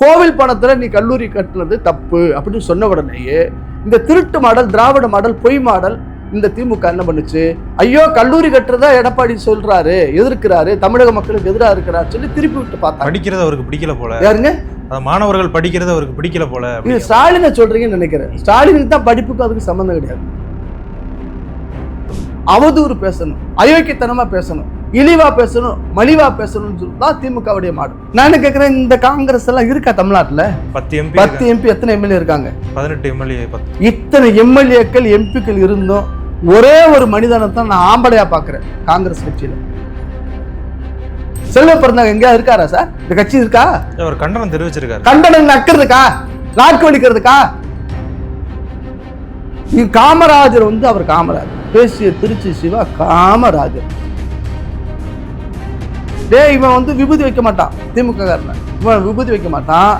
கோவில் பணத்துல நீ கல்லூரி கட்டுறது தப்பு அப்படின்னு சொன்ன உடனேயே இந்த திருட்டு மாடல் திராவிட மாடல் பொய் மாடல் இந்த திமுக என்ன பண்ணுச்சு? ஐயோ கல்லூரி கட்டுறதா எடப்பாடி சொல்றாரு எதிர்க்கிறாரு தமிழக மக்களுக்கு எதிராக இருக்கிறாரு சொல்லி திருப்பி விட்டு பார்த்தாங்க. படிக்கிறது அவருக்கு பிடிக்கல போல. யாருங்க? மாணவர்கள் படிக்கிறது அவருக்கு பிடிக்கல போல நீங்க ஸ்டாலினை சொல்றீங்கன்னு நினைக்கிறேன். ஸ்டாலினுக்கு தான் படிப்புக்கும் அதுக்கு சம்மந்தம் கிடையாது. அவதூறு பேசணும். அயோக்கியத்தனமா பேசணும். இழிவா பேசணும் மலிவா பேசணும்னு சொல்லி தான் திமுகவுடைய மாடு. நான் என்ன கேட்கிறேன் இந்த காங்கிரஸ் எல்லாம் இருக்கா தமிழ்நாட்டுல? பத்து எம்பி பத்து எம்பி எத்தனை எம்எல்ஏ இருக்காங்க? பதினெட்டு எம்எல்ஏ இத்தனை எம்எல்ஏக்கள் எம்பிக்கள் இருந்தும் ஒரே ஒரு மனிதனை தான் நான் ஆம்பளையா பார்க்கிறேன் காங்கிரஸ் கட்சியில. செல்வ பிறந்தாங்க எங்கேயா இருக்காரா சார் இந்த கட்சி இருக்கா? அவர் கண்டனம் தெரிவிச்சிருக்காரு. கண்டனம் நக்கிறதுக்கா? நாக்கு வலிக்கிறதுக்கா? காமராஜர் வந்து அவர் காமராஜர். பேசிய திருச்சி சிவா காமராஜர். டேய் இவன் வந்து விபூதி வைக்க மாட்டான் திமுககாரன் இவன் விபூதி வைக்க மாட்டான்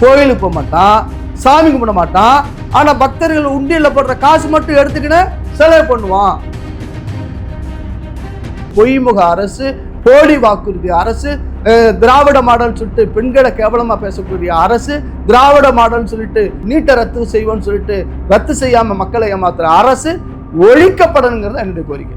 கோயிலுக்கு போக மாட்டான் சாமி கும்பிட மாட்டான் ஆனால் பக்தர்கள் உண்டியில் போடுற காசு மட்டும் எடுத்துக்கின்னு செலவு பண்ணுவான். பொய்முக அரசு போலி வாக்குறுதி அரசு திராவிட மாடல் சொல்லிட்டு பெண்களை கேவலமாக பேசக்கூடிய அரசு திராவிட மாடல் சொல்லிட்டு நீட்டை ரத்து செய்வோம்னு சொல்லிட்டு ரத்து செய்யாமல் மக்களை ஏமாத்துற அரசு ஒழிக்கப்படணுங்கிறது என்னுடைய கோரிக்கை.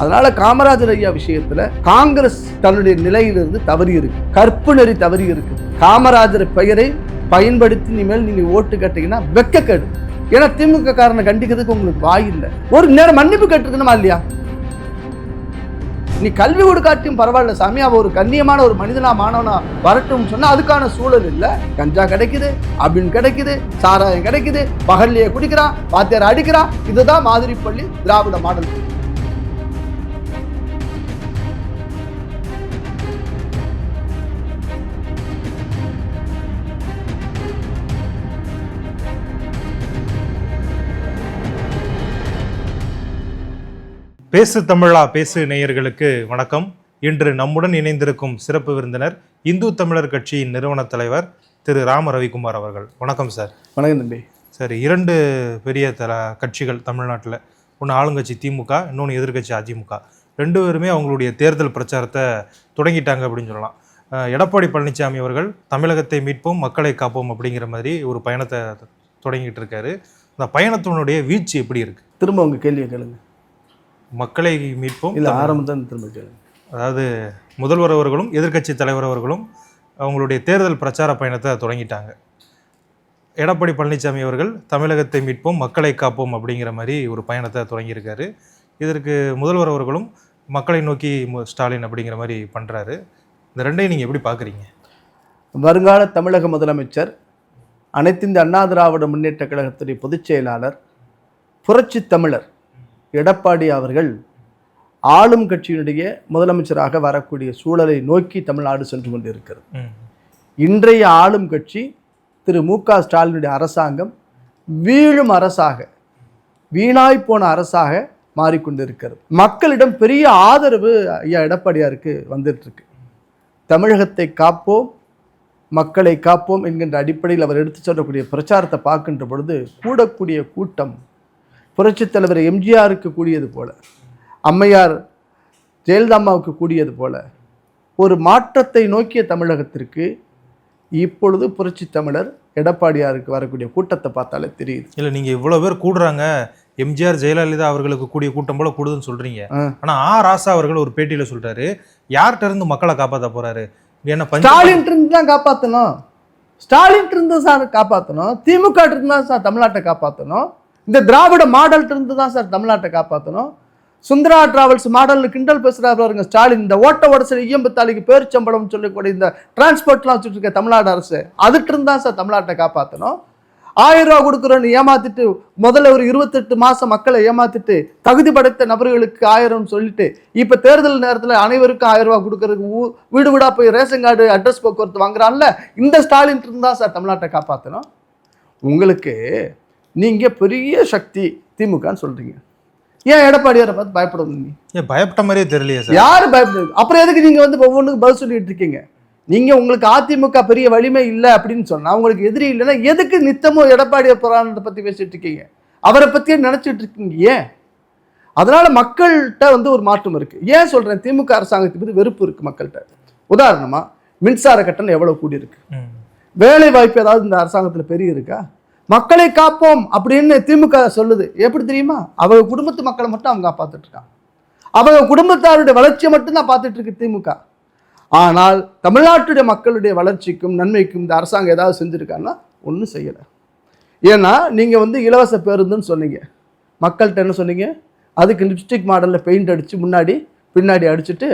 அதனால காமராஜர் ஐயா விஷயத்துல காங்கிரஸ் தன்னுடைய நிலையிலிருந்து தவறி இருக்கு. கற்பு நெறி தவறி இருக்கு. காமராஜர் பெயரை பயன்படுத்தி இனிமேல் நீங்க ஓட்டு கேட்டீங்கன்னா வெக்கக்கேடு ஏன்னா திமுக காரனை கண்டிக்கிறதுக்கு உங்களுக்கு வாய் இல்லை. ஒரு நேரம் மன்னிப்பு கேட்டிருக்கணுமா இல்லையா? நீ கல்வி கொடுக்காட்டியும் பரவாயில்ல சாமி. அவ ஒரு கண்ணியமான ஒரு மனிதனா மாணவனா வரட்டும் சொன்னா அதுக்கான சூழல் இல்ல. கஞ்சா கிடைக்குது அப்படின்னு கிடைக்குது சாராயம் கிடைக்குது பகல்லையே குடிக்கிறான் வாத்தியார் அடிக்கிறான். இதுதான் மாதிரி பள்ளி திராவிட மாடல். பேசு தமிழா பேசு நேயர்களுக்கு வணக்கம். இன்று நம்முடன் இணைந்திருக்கும் சிறப்பு விருந்தினர் இந்து தமிழர் கட்சியின் நிறுவன தலைவர் திரு ராம ரவிக்குமார் அவர்கள். வணக்கம் சார். வணக்கம் தம்பி. சார் இரண்டு பெரிய தல கட்சிகள் தமிழ்நாட்டில். ஒன்று ஆளுங்கட்சி திமுக இன்னொன்று எதிர்க்கட்சி அதிமுக. ரெண்டு பேருமே அவங்களுடைய தேர்தல் பிரச்சாரத்தை தொடங்கிட்டாங்க அப்படின்னு சொல்லலாம். எடப்பாடி பழனிசாமி அவர்கள் தமிழகத்தை மீட்போம் மக்களை காப்போம் அப்படிங்கிற மாதிரி ஒரு பயணத்தை தொடங்கிட்டு இருக்காரு. அந்த பயணத்தினுடைய வீழ்ச்சி எப்படி இருக்கு? திரும்ப உங்க கேள்வியை கேளுங்க. மக்களை மீட்போம். இல்ல தமிழ்- ஆரம்பம் தான் திரும்ப கேளுங்க. அதாவது முதல்வர் அவர்களும் எதிர்க்கட்சி தலைவர் அவர்களும் அவங்களுடைய தேர்தல் பிரச்சார பயணத்தை தொடங்கிட்டாங்க. எடப்பாடி பழனிசாமி அவர்கள் தமிழகத்தை மீட்போம் மக்களை காப்போம் அப்படிங்கிற மாதிரி ஒரு பயணத்தை தொடங்கியிருக்காரு. இதற்கு முதல்வர் அவர்களும் மக்களை நோக்கி ஸ்டாலின் அப்படிங்கிற மாதிரி பண்ணுறாரு இந்த ரெண்டையும் நீங்கள் எப்படி பார்க்குறீங்க வருங்கால தமிழக முதலமைச்சர் அனைத்திந்திய அண்ணா திராவிட முன்னேற்ற கழகத்துடைய பொதுச் செயலாளர் புரட்சி தமிழர் எடப்பாடி அவர்கள் ஆளும் கட்சியினுடைய முதலமைச்சராக வரக்கூடிய சூழலை நோக்கி தமிழ்நாடு சென்று கொண்டிருக்கிறது. இன்றைய ஆளும் கட்சி திரு மு க ஸ்டாலினுடைய அரசாங்கம் வீழும் அரசாக வீணாய் போன அரசாக மாறிக்கொண்டிருக்கிறது. மக்களிடம் பெரிய ஆதரவு ஐயா எடப்பாடியாருக்கு வந்துட்டு இருக்கு தமிழகத்தை காப்போம் மக்களை காப்போம் என்கின்ற அடிப்படையில் அவர் எடுத்து சொல்லக்கூடிய பிரச்சாரத்தை பார்க்கின்ற பொழுது கூடக்கூடிய கூட்டம் புரட்சித் தலைவர் எம்ஜிஆருக்கு கூடியது போல அம்மையார் ஜெயலலிதாம்மாவுக்கு கூடியது போல ஒரு மாற்றத்தை நோக்கிய தமிழகத்திற்கு இப்பொழுது புரட்சி தமிழர் எடப்பாடியாருக்கு வரக்கூடிய கூட்டத்தை பார்த்தாலே தெரியுது. இல்லை நீங்கள் இவ்வளோ பேர் கூடுறாங்க. எம்ஜிஆர் ஜெயலலிதா அவர்களுக்கு கூடிய கூட்டம் போல கூடுதுன்னு சொல்கிறீங்க. ஆனால் ஆ. ராசா அவர்கள் ஒரு பேட்டியில் சொல்கிறாரு யார்கிட்ட இருந்து மக்களை காப்பாற்ற போகிறாரு என்ன பஞ்ச ஸ்டாலின் இருந்து தான் காப்பாற்றணும் ஸ்டாலின் இருந்து சார் காப்பாற்றணும் திமுக இருந்து தான் சார் தமிழ்நாட்டை காப்பாற்றணும் இந்த திராவிட மாடல் இருந்து தான் சார் தமிழ்நாட்டை காப்பாற்றணும் சுந்தரா டிராவல்ஸ் மாடல் கிண்டல் பேசுறாரு பாருங்க ஸ்டாலின். இந்த ஓட்ட உடசல் ஈயம்பத்தாளிக்கு பேரிச்சம்பளம்னு சொல்லக்கூடிய இந்த டிரான்ஸ்போர்ட்லாம் வச்சுட்டு இருக்க தமிழ்நாடு அரசு அதுட்டு தான் சார் தமிழ்நாட்டை காப்பாற்றணும் ஆயிரம் ரூபா கொடுக்குறோன்னு ஏமாத்திட்டு முதல்ல ஒரு இருபத்தெட்டு மாதம் மக்களை ஏமாத்திட்டு தகுதி படைத்த நபர்களுக்கு ஆயிரம் சொல்லிட்டு இப்போ தேர்தல் நேரத்தில் அனைவருக்கும் ஆயிரம் ரூபா கொடுக்கறதுக்கு வீடு வீடாக போய் ரேஷன் கார்டு அட்ரஸ் போக்குவரத்து வாங்குறான்ல இந்த ஸ்டாலின் தான் சார் தமிழ்நாட்டை காப்பாற்றணும் உங்களுக்கு நீங்க பெரிய சக்தி திமுகன்னு சொல்றீங்க. ஏன் எடப்பாடியாரை பார்த்து பயப்படணும் நீ ஏன் பயப்பட்ட மாதிரியே தெரியலையே சார். யாரு பயப்படுது அப்புறம் எதுக்கு நீங்க வந்து ஒவ்வொன்றுக்கு பதில் சொல்லிட்டு இருக்கீங்க? நீங்க உங்களுக்கு அதிமுக பெரிய வலிமை இல்லை அப்படின்னு சொன்னா உங்களுக்கு எதிரி இல்லைன்னா எதுக்கு நித்தமும் எடப்பாடி புராணத்தை பத்தி பேசிட்டு இருக்கீங்க? அவரை பத்தியே நினைச்சிட்டு இருக்கீங்க ஏன்? அதனால மக்கள்கிட்ட வந்து ஒரு மாற்றம் இருக்கு. ஏன் சொல்றேன்? திமுக அரசாங்கத்தை பத்தி வெறுப்பு இருக்கு மக்கள்கிட்ட. உதாரணமா மின்சார கட்டணம் எவ்வளவு கூடியிருக்கு. வேலை வாய்ப்பு ஏதாவது இந்த அரசாங்கத்தில் பெரிய இருக்கா மக்களை காப்போம் அப்படின்னு திமுக சொல்லுது. எப்படி தெரியுமா? அவங்க குடும்பத்து மக்களை மட்டும் அவங்க காப்பாத்துட்டு இருக்காங்க அவங்க குடும்பத்தாருடைய வளர்ச்சியை மட்டும்தான் பார்த்துட்டு இருக்கு திமுக. ஆனால் தமிழ்நாட்டுடைய மக்களுடைய வளர்ச்சிக்கும் நன்மைக்கும் இந்த அரசாங்கம் ஏதாவது செஞ்சுருக்காங்கன்னா ஒன்றும் செய்யலை. ஏன்னா நீங்கள் வந்து இலவச பேருந்துன்னு சொன்னீங்க. மக்கள்கிட்ட என்ன சொன்னீங்க? அதுக்கு லிப்ஸ்டிக் மாடலில் பெயிண்ட் அடித்து முன்னாடி பின்னாடி அடிச்சுட்டு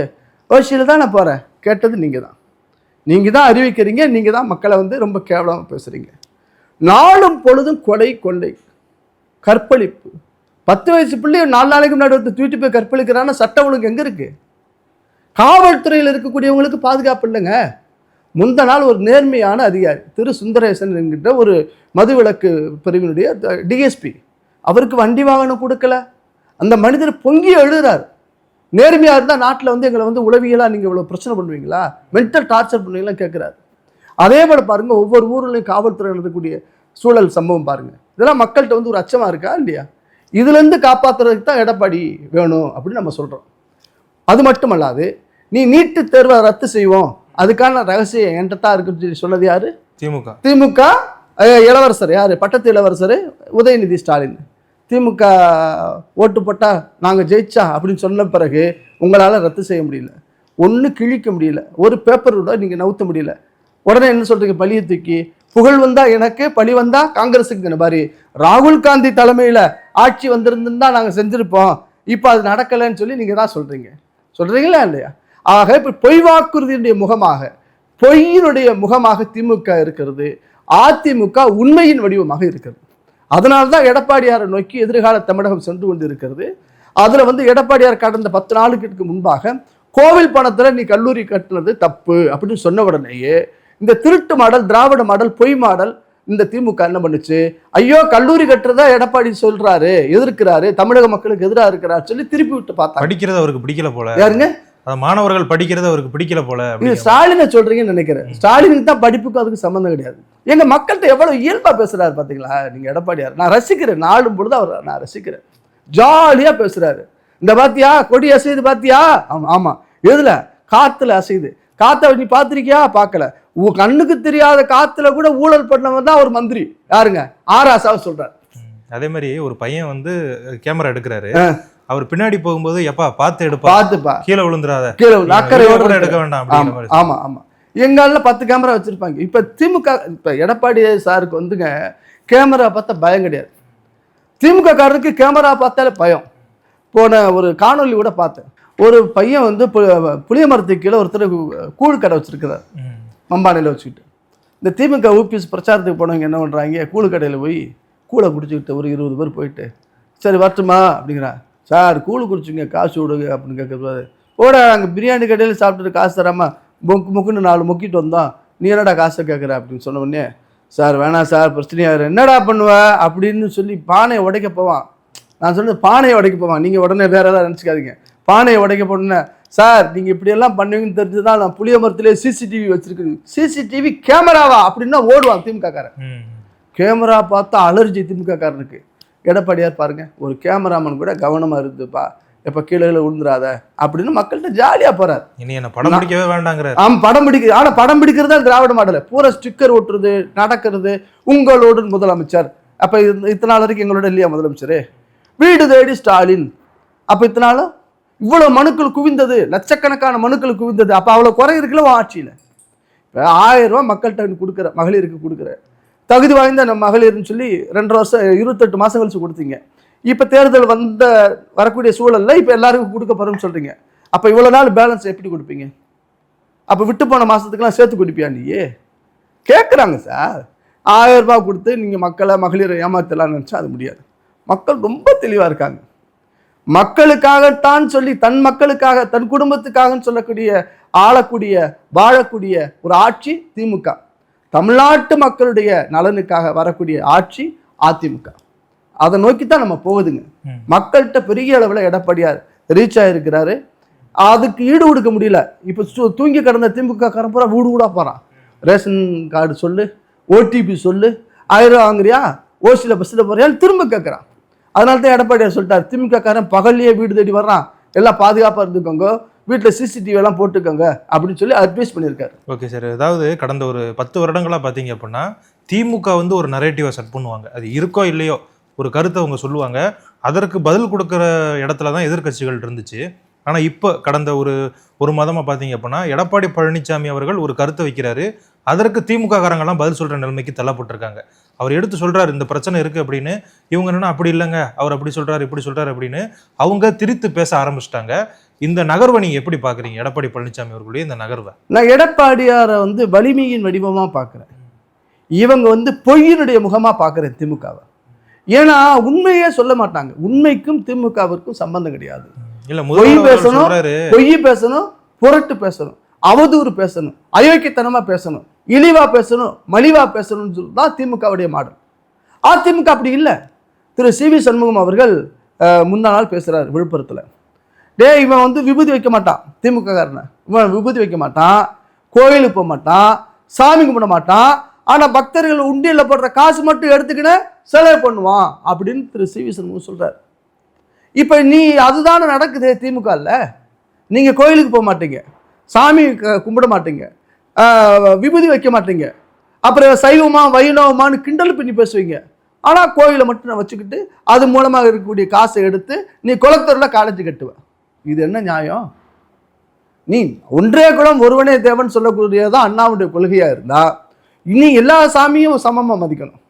ஓசியில் தான் நான் போகிறேன் கேட்டது நீங்கள் தான் நீங்கள் தான் அறிவிக்கிறீங்க நீங்கள் தான் மக்களை வந்து ரொம்ப கேவலமாக பேசுகிறீங்க நாளும் பொழுதும் கொலை கொள்ளை கற்பழிப்பு. பத்து வயசு பிள்ளைய நாலு நாளைக்கு முன்னாடி வந்து தூக்கிட்டு போய் கற்பழிக்கிறான்னா சட்டம் ஒழுங்கு எங்கே இருக்கு? காவல்துறையில் இருக்கக்கூடியவங்களுக்கு பாதுகாப்பு இல்லைங்க. முந்த நாள் ஒரு நேர்மையான அதிகாரி திரு சுந்தரேசன் என்கின்ற ஒரு மதுவிலக்கு பிரிவினுடைய டிஎஸ்பி அவருக்கு வண்டி வாகனம் கொடுக்கல. அந்த மனிதர் பொங்கி எழுதுறாரு. நேர்மையாக இருந்தால் நாட்டில் வந்து எங்களை வந்து உளவியலாக நீங்கள் இவ்வளோ பிரச்சனை பண்ணுவீங்களா? மென்டல் டார்ச்சர் பண்ணுவீங்களா கேட்குறாரு அதே போல் பாருங்கள் ஒவ்வொரு ஊர்லேயும் காவல்துறை எழுதக்கூடிய சூழல் சம்பவம் பாருங்கள் இதெல்லாம் மக்கள்கிட்ட வந்து ஒரு அச்சமாக இருக்கா இல்லையா? இதுலேருந்து காப்பாற்றுறதுக்கு தான் எடப்பாடி வேணும் அப்படின்னு நம்ம சொல்கிறோம் அது மட்டுமல்லாது நீ நீட்டு தேர்வை ரத்து செய்வோம். அதுக்கான ரகசியம் என்கிட்ட தான் இருக்குன்னு சொல்லி சொன்னது யாரு? திமுக. திமுக இளவரசர் யார்? பட்டத்து இளவரசர் உதயநிதி ஸ்டாலின். திமுக ஓட்டு போட்டா நாங்கள் ஜெயிச்சா அப்படின்னு சொன்ன பிறகு உங்களால் ரத்து செய்ய முடியல. ஒன்று கிழிக்க முடியல. ஒரு பேப்பர் கூட நீங்கள் நவுத்த முடியல. உடனே என்ன சொல்றீங்க? பழியை தூக்கி புகழ் வந்தா எனக்கு பழி வந்தா காங்கிரஸுக்கு இந்த மாதிரி ராகுல் காந்தி தலைமையில் ஆட்சி வந்திருந்துன்னா நாங்கள் செஞ்சுருப்போம். இப்போ அது நடக்கலைன்னு சொல்லி நீங்கள் தான் சொல்கிறீங்க சொல்கிறீங்களா இல்லையா? ஆக இப்போ பொய் வாக்குறுதியுடைய முகமாக பொய்யினுடைய முகமாக திமுக இருக்கிறது. அதிமுக உண்மையின் வடிவமாக இருக்கிறது. அதனால தான் எடப்பாடியாரை நோக்கி எதிர்கால தமிழகம் சென்று கொண்டு இருக்கிறது அதில் வந்து எடப்பாடியார் கடந்த பத்து நாளுக்கு முன்பாக கோவில் பணத்தில் நீ கல்லூரி கட்டுனது தப்பு அப்படின்னு சொன்ன உடனேயே இந்த திருட்டு மாடல் திராவிட மாடல் பொய் மாடல் இந்த திமுக என்ன பண்ணுச்சு? ஐயோ கல்லூரி கட்டுறதா எடப்பாடி சொல்றாரு எதிர்க்கிறாரு தமிழக மக்களுக்கு எதிராக இருக்கிறார் சொல்லி திருப்பி விட்டு பார்த்தாங்க. படிக்கிறது அவருக்கு பிடிக்கல போல. யாருங்க? மாணவர்கள் படிக்கிறது அவருக்கு பிடிக்கல போல நீங்க ஸ்டாலினை சொல்றீங்கன்னு நினைக்கிறேன். ஸ்டாலினுக்கு தான் படிப்புக்கும் அதுக்கு சம்மந்தம் கிடையாது. எங்க மக்கள்கிட்ட எவ்வளவு இயல்பா பேசுறாரு பாத்தீங்களா? நீங்க எடப்பாடியார். நான் ரசிக்கிறேன். நாளும் பொழுது அவர் நான் ரசிக்கிறேன். ஜாலியா பேசுறாரு. இந்த பாத்தியா? கொடி அசையுது பாத்தியா? ஆமா ஆமா. எதுல? காத்துல அசையுது. காத்த நீ பார்த்திருக்கியா? பார்க்கல. கண்ணுக்கு தெரியாத காத்துல கூட ஊழல் பண்ணவன் தான் ஒரு மந்திரி. யாருங்க? ஆராசாவை சொல்றாரு. ம். அதே மாதிரி ஒரு பையன் வந்து கேமரா எடுக்கிறாரு. அவர் பின்னாடி போகும்போது எப்பா பார்த்து எடுப்பா. பார்த்துப்பா. கீழே விழுந்துராத கீழே அக்கறையோட. எடுக்க வேண்டாம் ஆமா ஆமா எங்கால பத்து கேமரா வச்சிருப்பாங்க. இப்ப திமுக இப்ப எடப்பாடி சாருக்கு வந்துங்க கேமரா பார்த்தா பயம் கிடையாது. திமுக காரருக்கு கேமரா பார்த்தாலே பயம். போன ஒரு காணொளி கூட பார்த்தேன். ஒரு பையன் வந்து புளிய மரத்துக்கு கீழே ஒருத்தர் கூழ் கடை வச்சிருக்கிறார். மம்பாடையில் மம்பானையில் வச்சுக்கிட்டு. இந்த திமுக ஊபிஎஸ் பிரச்சாரத்துக்கு போனவங்க என்ன பண்ணுறாங்க கூழு கடையில் போய் கூழை குடிச்சுக்கிட்டு ஒரு இருபது பேர் போயிட்டு சரி வரட்டுமா? அப்படிங்கிறான் சார் கூழு குடிச்சுங்க காசு விடுங்க அப்படின்னு கேட்குறது போட அங்கே பிரியாணி கடையில் சாப்பிட்டுட்டு காசு தராம மொக்கு மொக்குன்னு நாலு மொக்கிட்டு வந்தோம் நீ என்னடா காசை கேட்குற அப்படின்னு சொன்ன உடனே சார் வேணாம் சார் பிரச்சனையாரு என்னடா பண்ணுவ? அப்படின்னு சொல்லி பானையை உடைக்க போவான். நான் சொன்னது பானையை உடைக்க போவான். நீங்கள் உடனே வேறு ஏதாவது நினச்சிக்காதீங்க. பானையை உடைக்க போனேன் சார் நீங்கள் இப்படியெல்லாம் பண்ணுவீங்கன்னு தெரிஞ்சு தான் நான் புளிய மரத்திலே சிசிடிவி வச்சிருக்கேன் சிசிடிவி கேமராவா அப்படின்னா ஓடுவான் திமுக காரன் ம். கேமரா பார்த்தா அலர்ஜி திமுக காரனுக்கு எடப்பாடியார் பாருங்க ஒரு கேமராமேன் கூட கவனமா இருந்துப்பா. எப்ப கீழே கீழே விழுந்துராத அப்படின்னு மக்கள்கிட்ட ஜாலியா போறாரு. இனி என்ன படம் பிடிக்கவே வேண்டாங்கிறாரு. ஆமா படம் பிடிக்குது ஆனா படம் பிடிக்கிறது தான் திராவிட மாடல். பூரா ஸ்டிக்கர் ஒட்டுறது நடக்கிறது உங்களோடு முதலமைச்சர். அப்ப இது- இத்தனை நாள் வரைக்கும் எங்களோட இல்லையா முதலமைச்சர்? வீடு தேடி ஸ்டாலின். அப்ப இத்தனை இவ்வளோ இவ்வளவு மனுக்கள் குவிந்தது லட்சக்கணக்கான மனுக்கள் குவிந்தது. அப்போ அவ்வளோ குறை இருக்குல்ல ஆட்சியில்? இப்போ ஆயிரம் ரூபா மக்கள்கிட்ட கொடுக்குற மகளிருக்கு கொடுக்குற. தகுதி வாய்ந்த நம்ம மகளிர்னு சொல்லி ரெண்டு வருஷம் இருபத்தெட்டு மாதம் கழிச்சு கொடுத்தீங்க. இப்போ தேர்தல் வந்த வரக்கூடிய சூழல்ல இப்போ எல்லாருக்கும் கொடுக்க போகிறோம்னு சொல்கிறீங்க அப்போ இவ்வளோ நாள் பேலன்ஸ் எப்படி கொடுப்பீங்க? அப்போ விட்டு போன மாதத்துக்கெல்லாம் சேர்த்து கொடுப்பியா நீயே? கேட்குறாங்க சார். ஆயிரம் ரூபாய் கொடுத்து நீங்கள் மக்களை மகளிரை ஏமாத்தலாம்னு நினச்சா அது முடியாது. மக்கள் ரொம்ப தெளிவாக இருக்காங்க. மக்களுக்காகத்தான் சொல்லி தன் மக்களுக்காக தன் குடும்பத்துக்காகன்னு சொல்லக்கூடிய ஆளக்கூடிய வாழக்கூடிய ஒரு ஆட்சி திமுக. தமிழ்நாட்டு மக்களுடைய நலனுக்காக வரக்கூடிய ஆட்சி அதிமுக. அதை நோக்கி தான் நம்ம போகுதுங்க. மக்கள்கிட்ட பெரிய அளவில் எடப்பாடியார் ரீச் ஆயிருக்கிறாரு. அதுக்கு ஈடு கொடுக்க முடியல. இப்போ தூங்கி கிடந்த திமுக பூரா வீடு வீடா போகிறான் ரேஷன் கார்டு சொல்லு ஓடிபி சொல்லு ஆயிரம் ரூபா வாங்குறியா ஓசியில் பஸ்ஸில் போறியா திரும்ப கேட்குறான் அதனால தான் எடப்பாடியார் சொல்லிட்டார் திமுகக்காரன் பகல்லையே வீடு தேடி வர்றான். எல்லாம் பாதுகாப்பாக இருந்துக்கோங்க வீட்டில் சிசிடிவி எல்லாம் போட்டுக்கோங்க அப்படின்னு சொல்லி அட்வைஸ் பண்ணியிருக்காரு. ஓகே சார் அதாவது கடந்த ஒரு பத்து வருடங்களாக பார்த்தீங்க அப்படின்னா திமுக வந்து ஒரு நரேட்டிவை செட் பண்ணுவாங்க. அது இருக்கோ இல்லையோ ஒரு கருத்தை அவங்க சொல்லுவாங்க. அதற்கு பதில் கொடுக்குற இடத்துல தான் எதிர்க்கட்சிகள் இருந்துச்சு. ஆனால் இப்போ கடந்த ஒரு ஒரு மாதமாக பார்த்தீங்க அப்படின்னா எடப்பாடி பழனிசாமி அவர்கள் ஒரு கருத்தை வைக்கிறாரு. அதற்கு திமுக காரங்கெல்லாம் பதில் சொல்கிற நிலைமைக்கு தள்ளப்பட்டிருக்காங்க அவர் எடுத்து சொல்றாரு இந்த பிரச்சனை இருக்குது அப்படின்னு. இவங்க என்னன்னா அப்படி இல்லைங்க. அவர் அப்படி சொல்றாரு இப்படி சொல்றாரு அப்படின்னு. அவங்க திரித்து பேச ஆரம்பிச்சிட்டாங்க. இந்த நகர்வை நீங்க எப்படி பார்க்குறீங்க? எடப்பாடி பழனிசாமி அவர்களுடைய இந்த நகர்வை. நான் எடப்பாடியாரை வந்து வலிமையின் வடிவமாக பார்க்குறேன். இவங்க வந்து பொய்யினுடைய முகமாக பார்க்குறேன் திமுகவை. ஏன்னா உண்மையே சொல்ல மாட்டாங்க. உண்மைக்கும் திமுகவிற்கும் சம்பந்தம் கிடையாது. இல்ல பொய் பேசணும். பொய் பேசணும் புரட்டு பேசணும் அவதூறு பேசணும் அயோக்கியத்தனமா பேசணும். இழிவாக பேசணும் மலிவாக பேசணும்னு சொல்லி தான் திமுகவுடைய மாடல். அதிமுக அப்படி இல்லை. திரு சி வி சண்முகம் அவர்கள் முந்தா நாள் பேசுகிறார் விழுப்புரத்தில். டேய் இவன் வந்து விபூதி வைக்க மாட்டான் திமுக காரனை. இவன் விபூதி வைக்க மாட்டான் கோயிலுக்கு போக மாட்டான் சாமி கும்பிட மாட்டான் ஆனால் பக்தர்கள் உண்டியில் போடுற காசு மட்டும் எடுத்துக்கின்னு செலவு பண்ணுவான் அப்படின்னு திரு சி வி சண்முகம் சொல்கிறார் இப்போ நீ அதுதானே நடக்குது திமுகவில் நீங்கள் கோயிலுக்கு போக மாட்டீங்க சாமி க- கும்பிட மாட்டீங்க. விபூதி வைக்க மாட்டீங்க. அப்புறம் சைவமா வைணவமானு கிண்டல் பண்ணி பேசுவீங்க. ஆனால் கோயிலை மட்டும் நான் வச்சுக்கிட்டு அது மூலமாக இருக்கக்கூடிய காசை எடுத்து நீ குளத்தூரில் காலேஜ் கட்டுவ. இது என்ன நியாயம்? நீ ஒன்றே குலம் ஒருவனே தேவன் சொல்லக்கூடியதான் அண்ணாவுடைய கொள்கையாக இருந்தால் இனி எல்லா சாமியும் சமமாக மதிக்கணும்.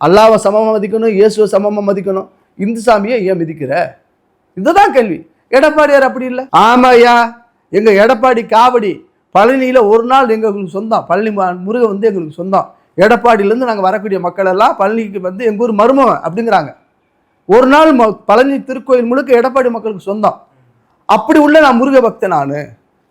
அல்லாவை சமமாக மதிக்கணும் இயேசுவை சமமாக மதிக்கணும். இந்து சாமியை ஏன் மிதிக்கிற? இதுதான் கேள்வி. எடப்பாடியார் அப்படி இல்லை. ஆமாயா எங்கள் எடப்பாடி காவடி பழனியில ஒரு நாள் எங்களுக்கு சொந்தம். பழனி முருகன் வந்து எங்களுக்கு சொந்தம். எடப்பாடியிலேருந்து நாங்கள் வரக்கூடிய மக்கள் எல்லாம் பழனிக்கு வந்து எங்கள் ஊர் மருமகன் அப்படிங்கிறாங்க. ஒரு நாள் ம- பழனி திருக்கோயில் முழுக்க எடப்பாடி மக்களுக்கு சொந்தம். அப்படி உள்ள நான் முருக பக்தன் நான்.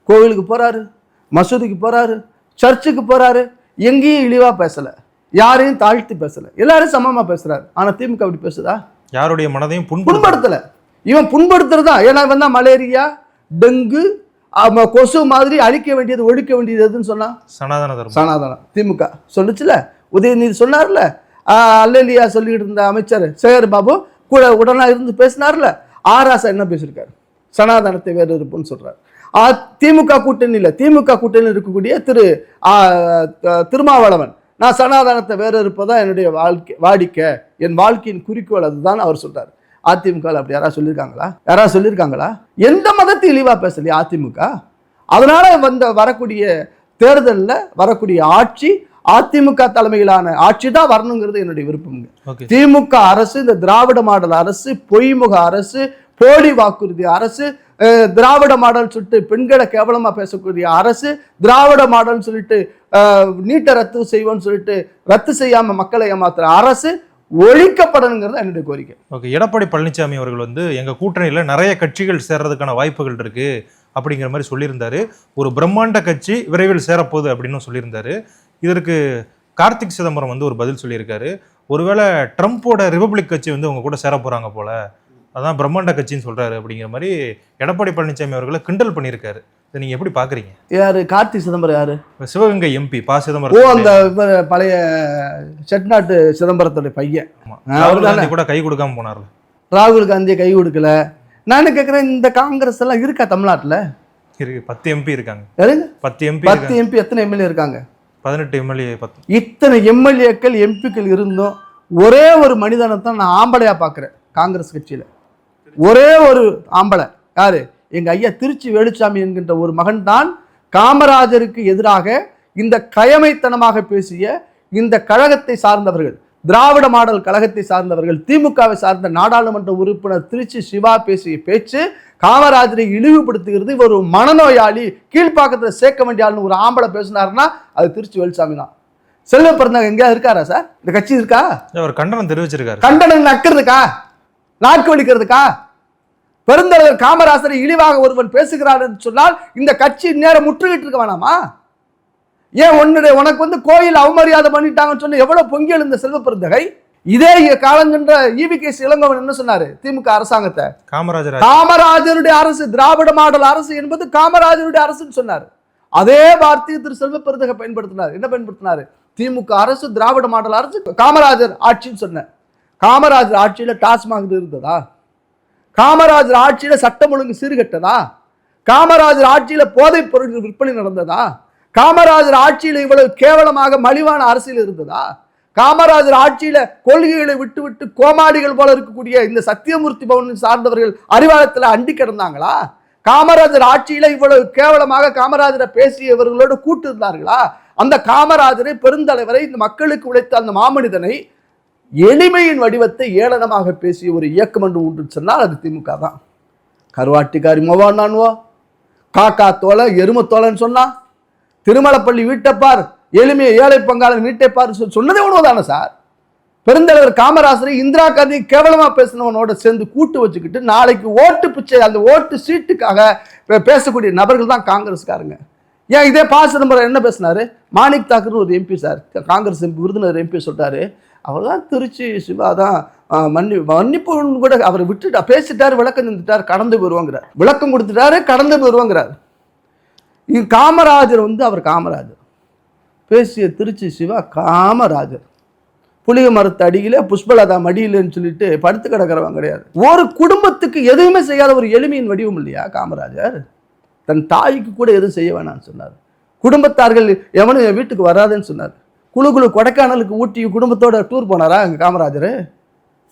கோவிலுக்கு போறாரு மசூதிக்கு போறாரு சர்ச்சுக்கு போறாரு எங்கேயும் இழிவா பேசல. யாரையும் தாழ்த்தி பேசல. எல்லாரும் சமமா பேசுறாரு. ஆனா திமுக அப்படி பேசுதா? யாருடைய மனதையும் புண்படுத்த புண்படுத்தல. இவன் புண்படுத்துறதா? ஏன்னா இவன் தான் மலேரியா டெங்கு கொசு மாதிரி அழிக்க வேண்டியது ஒழிக்க வேண்டியது எதுன்னு சொன்னா? சனாதன சனாதனம். திமுக. சொல்லுச்சுல? உதயநிதி சொன்னார்ல? அல்லலியா சொல்லிட்டு இருந்த அமைச்சர் சேகர் பாபு கூட உடனா இருந்து பேசினார்ல? ஆராசா என்ன பேசியிருக்காரு? சனாதனத்தை வேறு இருப்புன்னு சொல்றாரு. ஆ, திமுக கூட்டணியில் திமுக கூட்டணியில் இருக்கக்கூடிய திரு திருமாவளவன். நான் சனாதனத்தை வேறு இருப்பதான் என்னுடைய வாழ்க்கை வாடிக்கை என் வாழ்க்கையின் குறிக்கோள் அதுதான் அவர் சொல்றாரு. அதிமுக அப்படி யாராவது சொல்லியிருக்காங்களா யாராவது சொல்லியிருக்காங்களா எந்த மதத்தை இழிவா பேசலையா அதிமுக? அதனால வந்த வரக்கூடிய தேர்தலில் வரக்கூடிய ஆட்சி அதிமுக தலைமையிலான ஆட்சி தான் வரணுங்கிறது என்னுடைய விருப்பம்ங்க. ஓகே. திமுக அரசு இந்த திராவிட மாடல் அரசு பொய்முக அரசு போலி வாக்குறுதி அரசு திராவிட மாடல் சொல்லிட்டு பெண்களை கேவலமா பேசக்கூடிய அரசு திராவிட மாடல் சொல்லிட்டு நீட்டை ரத்து செய்வோம்னு சொல்லிட்டு ரத்து செய்யாம மக்களை ஏமாத்துற அரசு ஒழிக்கப்படணுங்கிறது என்னுடைய கோரிக்கை. ஓகே எடப்பாடி பழனிசாமி அவர்கள் வந்து எங்கள் கூட்டணியில் நிறைய கட்சிகள் சேர்றதுக்கான வாய்ப்புகள் இருக்கு அப்படிங்கிற மாதிரி சொல்லியிருந்தாரு. ஒரு பிரம்மாண்ட கட்சி விரைவில் சேரப்போகுது அப்படின்னு சொல்லியிருந்தாரு. இதற்கு கார்த்திக் சிதம்பரம் வந்து ஒரு பதில் சொல்லியிருக்காரு. ஒருவேளை ட்ரம்ப்போட ரிபப்ளிக் கட்சி வந்து உங்க கூட சேர போறாங்க போல. அதான் பிரம்மாண்ட கட்சின்னு சொல்றாரு அப்படிங்கிற மாதிரி எடப்பாடி பழனிசாமி அவர்களை கிண்டல் பண்ணியிருக்காரு. இதை நீங்க எப்படி பாக்குறீங்க? யாரு? கார்த்தி சிதம்பரம் யாரு? சிவகங்கை எம்பி பா ஓ சிதம்பரம் அந்த இவர் பழைய செட்நாட்டு சிதம்பரத்துடைய பையன். ராகுல்? காந்தி கூட கை கொடுக்காம போனார்ல. ராகுல் காந்தியை கை கொடுக்கல. நான் கேட்குறேன் இந்த காங்கிரஸ் எல்லாம் இருக்கா தமிழ்நாட்டில்? இருக்கு. பத்து எம்பி இருக்காங்க. பத்து எம்பி பத்து எம்பி எத்தனை எம்எல்ஏ இருக்காங்க? பதினெட்டு எம்எல்ஏ பத்து. இத்தனை எம்எல்ஏக்கள் எம்பிக்கள் இருந்தும் ஒரே ஒரு மனிதனை தான் நான் ஆம்பளையா பார்க்குறேன் காங்கிரஸ் கட்சியில். ஒரே ஒரு ஆம்பளை. யாரு? எங்க ஐயா திருச்சி வேலுச்சாமி என்கின்ற ஒரு மகன் தான் காமராஜருக்கு எதிராக இந்த கயமைத்தனமாக பேசிய இந்த கழகத்தை சார்ந்தவர்கள் திராவிட மாடல் கழகத்தை சார்ந்தவர்கள் திமுகவை சார்ந்த நாடாளுமன்ற உறுப்பினர் திருச்சி சிவா பேசிய பேச்சு காமராஜரை இழிவுபடுத்துகிறது. இவர் ஒரு மனநோயாளி கீழ்ப்பாக்கத்தில் சேர்க்க வேண்டிய ஆள்னு ஒரு ஆம்பளை பேசினாருன்னா அது திருச்சி வேலுச்சாமி தான். செல்வ பிறந்தவங்க எங்கேயா இருக்காரா சார்? இந்த கட்சி இருக்கா? அவர் கண்டனம் தெரிவிச்சிருக்காரு. கண்டனம் நக்கிறதுக்கா? நாக்கு வலிக்கிறதுக்கா? பெருந்தலைவர் காமராசரை இழிவாக ஒருவன் பேசுகிறார் என்று சொன்னால் இந்த கட்சி நேரம் முற்றுகிட்டு இருக்க வேணாமா? ஏன் உன்னுடைய உனக்கு வந்து கோயில் அவமரியாதை பண்ணிட்டாங்கன்னு சொன்ன எவ்வளவு பொங்கி எழுந்த செல்வ பெருந்தகை? இதே காலங்கன்ற ஈவி இளங்கவன் என்ன சொன்னாரு? திமுக அரசாங்கத்தை. காமராஜர் காமராஜருடைய அரசு திராவிட மாடல் அரசு என்பது காமராஜருடைய அரசுன்னு சொன்னார். அதே வார்த்தையை திரு செல்வ பெருந்தகை பயன்படுத்தினார். என்ன பயன்படுத்தினாரு? திமுக அரசு திராவிட மாடல் அரசு காமராஜர் ஆட்சின்னு சொன்னேன் காமராஜர் ஆட்சியில டாஸ்மாக் இருந்ததா? காமராஜர் ஆட்சியில சட்டம் ஒழுங்கு சீர்கட்டதா? காமராஜர் ஆட்சியில போதைப் பொருள் விற்பனை நடந்ததா? காமராஜர் ஆட்சியில் இவ்வளவு கேவலமாக மலிவான அரசியல் இருந்ததா? காமராஜர் ஆட்சியில கொள்கைகளை விட்டு விட்டு கோமாடிகள் போல இருக்கக்கூடிய இந்த சத்தியமூர்த்தி பவன் சார்ந்தவர்கள் அறிவாளத்தில் அண்டி கிடந்தாங்களா? காமராஜர் ஆட்சியில இவ்வளவு கேவலமாக காமராஜரை பேசியவர்களோடு கூட்டு இருந்தார்களா? அந்த காமராஜரை பெருந்தலைவரை இந்த மக்களுக்கு உழைத்த அந்த மாமனிதனை எளிமையின் வடிவத்தை ஏளனமாக பேசிய ஒரு இயக்கம் என்று ஒன்று சொன்னால் அது திமுக தான். கருவாட்டிக்காரி மொவானான்வோ காக்கா தோலை எரும தோலைன்னு சொன்னா? திருமலப்பள்ளி வீட்டைப்பார் எளிமையை ஏழை பங்காளன் வீட்டைப்பார் சொன்னதே உணவுதானே சார்? பெருந்தலைவர் காமராசரை இந்திரா காந்தி கேவலமாக பேசினவனோட சேர்ந்து கூட்டு வச்சுக்கிட்டு நாளைக்கு ஓட்டு பிச்சை அந்த ஓட்டு சீட்டுக்காக பேசக்கூடிய நபர்கள் தான் காங்கிரஸ்காரங்க. ஏன் இதே பா சிதம்பரம் என்ன பேசினாரு? மாணிக் தாக்கர் ஒரு MP sir Congress MP Virudhunagar MP சொல்கிறாரு அவர் தான் திருச்சி சிவா தான் மன்னி மன்னிப்புன்னு கூட அவர் விட்டுட்டா பேசிட்டார் விளக்கம் தந்துட்டார் கடந்து போயிடுவாங்கிறார் விளக்கம் கொடுத்துட்டாரு கடந்து போயிடுவாங்கிறார் காமராஜர் வந்து அவர் காமராஜர். பேசிய திருச்சி சிவா காமராஜர். புளிய மரத்து அடியில் புஷ்பலதா மடியிலன்னு சொல்லிட்டு படுத்து கிடக்கிறவன் கிடையாது. ஒரு குடும்பத்துக்கு எதுவுமே செய்யாத ஒரு எளிமையின் வடிவம் இல்லையா காமராஜர்? தன் தாய்க்கு கூட எதுவும் செய்ய வேணாம்னு சொன்னார். குடும்பத்தார்கள் எவனும் என் வீட்டுக்கு வராதுன்னு சொன்னார். குழு குழு கொடைக்கானலுக்கு ஊட்டி குடும்பத்தோட டூர் போனாரா எங்கள் காமராஜர்?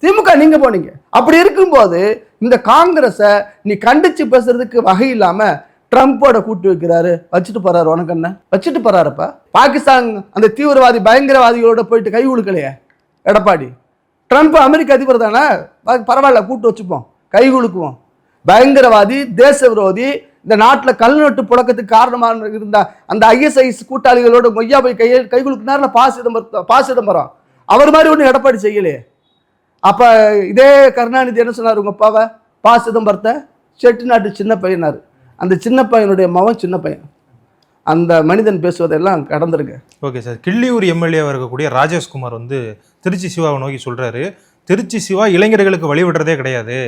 திமுக நீங்கள் போனீங்க. அப்படி இருக்கும்போது இந்த காங்கிரஸை நீ கண்டிச்சு பேசுறதுக்கு வகை இல்லாமல் ட்ரம்ப்போட கூட்டு வைக்கிறாரு. வச்சுட்டு போறாரு உனக்கு என்ன? வச்சுட்டு போறாருப்பா. பாகிஸ்தான் அந்த தீவிரவாதி பயங்கரவாதிகளோட போயிட்டு கை உழுக்கலையே. எடப்பாடி. ட்ரம்ப் அமெரிக்க அதிபர் தானே? ப- பரவாயில்ல கூட்டு வச்சுப்போம். கை குலுக்குவோம் பயங்கரவாதி தேச விரோதி இந்த நாட்டில் கல்நட்டு புழக்கத்துக்கு காரணமாக இருந்த அந்த ஐஎஸ்ஐஎஸ் கூட்டாளிகளோட கொய்யா போய் கையை கை குலுக்குனார்ல பா சிதம்பரம் பா சிதம்பரம். அவர் மாதிரி ஒன்றும் எடப்பாடி செய்யலையே. அப்போ இதே கருணாநிதி என்ன சொன்னார் உங்கள் அப்பாவை? பா சிதம்பரத்தை செட்டிநாட்டு சின்ன பையனார். அந்த சின்ன பையனுடைய மகன் சின்ன பையன். அந்த மனிதன் பேசுவதெல்லாம் கடந்துருங்க. Okay sir. கிள்ளியூர் எம்எல்ஏவாக இருக்கக்கூடிய ராஜேஷ்குமார் வந்து திருச்சி சிவாவை நோக்கி சொல்கிறாரு திருச்சி சிவா இளைஞர்களுக்கு வழிவிடுறதே கிடையாது.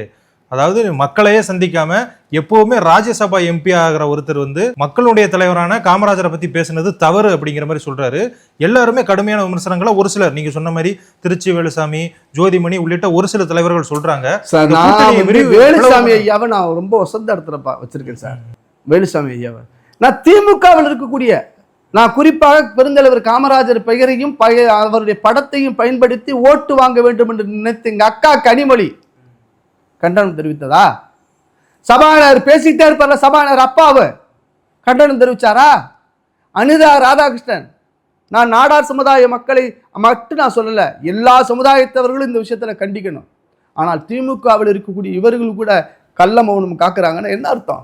அதாவது மக்களையே சந்திக்காம எப்பவுமே ராஜ்யசபா எம்பி ஆகிற ஒருத்தர் வந்து மக்களுடைய தலைவரான காமராஜரை பத்தி பேசுனது தவறு அப்படிங்கிற மாதிரி சொல்றாரு. எல்லாருமே கடுமையான விமர்சனங்களை ஒரு சிலர் நீங்க சொன்ன மாதிரி திருச்சி வேலுசாமி ஜோதிமணி உள்ளிட்ட ஒரு சில தலைவர்கள் சொல்றாங்க. வேலுசாமி ஐயாவை நான் ரொம்ப வசந்த இடத்துல வச்சிருக்கேன் சார். வேலுசாமி ஐயாவை. நான் திமுகவில் இருக்கக்கூடிய நான் குறிப்பாக பெருந்தலைவர் காமராஜர் பெயரையும் பய- அவருடைய படத்தையும் பயன்படுத்தி ஓட்டு வாங்க வேண்டும் என்று நினைத்த எங்க அக்கா கனிமொழி கண்டனம் தெரிவித்ததா? சபாநாயகர் பேசிக்கிட்டே இருப்பார்ல சபாநாயகர் அப்பாவு. கண்டனம் தெரிவிச்சாரா? அனிதா ராதாகிருஷ்ணன் நான் நாடார் சமுதாய மக்களை மட்டும் நான் சொல்லலை எல்லா சமுதாயத்தவர்களும் இந்த விஷயத்தில் கண்டிக்கணும். ஆனால் திமுகவில் இருக்கக்கூடிய இவர்கள் கூட கள்ள மௌனம் காக்குறாங்கன்னு என்ன அர்த்தம்?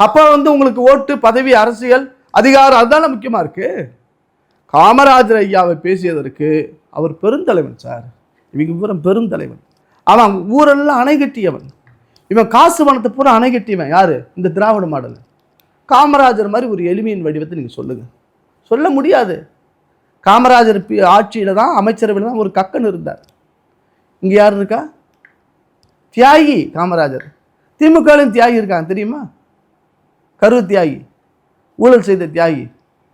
அப்போ வந்து உங்களுக்கு ஓட்டு பதவி அரசியல் அதிகாரம் அதுதானே முக்கியமாக இருக்குது காமராஜர் ஐயாவை பேசியதற்கு அவர் பெருந்தலைவன் சார். இவங்க விவரம் பெருந்தலைவன். அவன் ஊரெல்லாம் அணை கட்டியவன். இவன் காசு பணத்தை பூரா அணை கட்டியவன். யார்? இந்த திராவிட மாடல். காமராஜர் மாதிரி ஒரு எளிமையின் வடிவத்தை நீங்கள் சொல்லுங்கள் சொல்ல முடியாது. காமராஜர் ஆட்சியில் தான் அமைச்சரவையில் தான் ஒரு கக்கன் இருந்தார். இங்கே யார் இருக்கா? தியாகி காமராஜர். திமுகவிலும் தியாகி இருக்காங்க தெரியுமா? கரு தியாகி ஊழல் செய்த தியாகி.